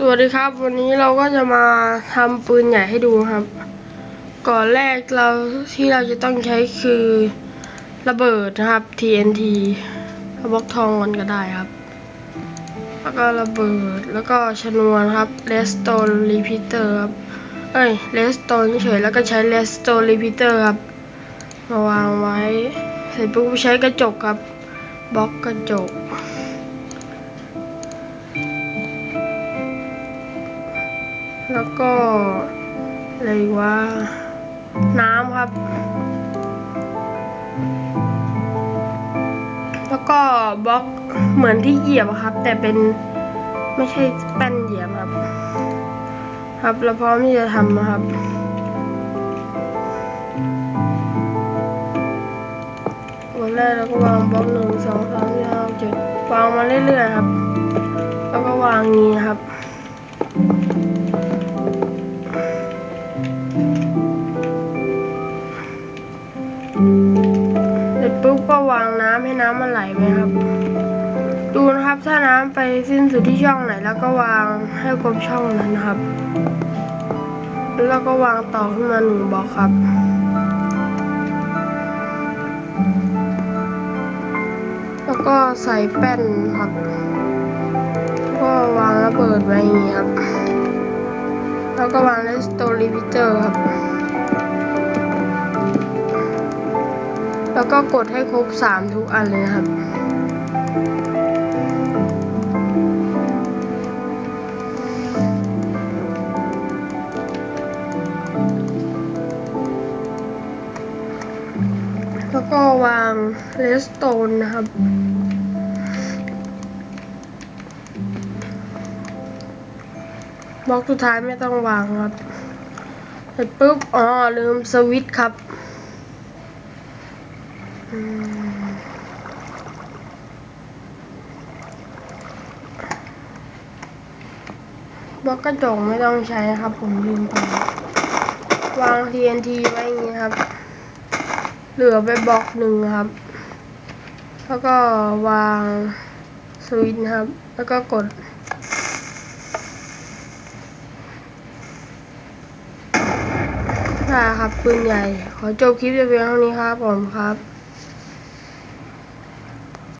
สวัสดีครับ วันนี้เราก็จะมาทำปืนใหญ่ให้ดูครับ ก่อนแรกเราที่เราจะต้องใช้คือระเบิดนะครับ TNT บล็อกทองกันก็ได้ครับ แล้วก็ระเบิดแล้วก็ชนวนครับ Redstone Repeater ครับเอ้ย Redstone เฉยแล้วก็ใช้ Redstone Repeater ครับมาวางไว้เสร็จปุ๊บใช้กระจกครับบล็อกกระจก แล้วก็อะไรว่าน้ำครับ แล้วก็บล็อกเหมือนที่เหยียบอะครับ แต่เป็นไม่ใช่แป้นเหยียบครับ ครับเราพร้อมที่จะทำนะครับวันแรกเราก็วางบล็อกหนึ่งสองสามสี่ห้าเจ็ดวางมาเรื่อยๆครับ แล้วก็วางงี้ครับ วางน้ำให้น้ำมันไหลไปครับ ดูนะครับถ้าน้ำไปสิ้นสุดที่ช่องไหน แล้วก็วางให้ครบช่องนั้นนะครับ แล้วก็วางต่อขึ้นมาหนึ่งบล็อกครับแล้วก็ใส่แป้นครับ ก็วางระเบิดไว้อย่างนี้ครับ แล้วก็วางเลสโตรีพิเตอร์ครับ แล้วก็กดให้ครบสามทุกอันเลยครับ แล้วก็วางเลสโตนนะครับ บล็อกสุดท้ายไม่ต้องวางครับ เสร็จปุ๊บ อ๋อ ลืมสวิตช์ครับ บล็อกกระจกไม่ต้องใช้ครับ ผมลืมไปวาง TNT ไว้อย่างนี้ครับ เหลือไปบล็อกหนึ่งครับ แล้วก็วางสวิตช์นะครับ แล้วก็กด ได้ครับปืนใหญ่ ขอจบคลิปเพียงเท่านี้ครับผมครับ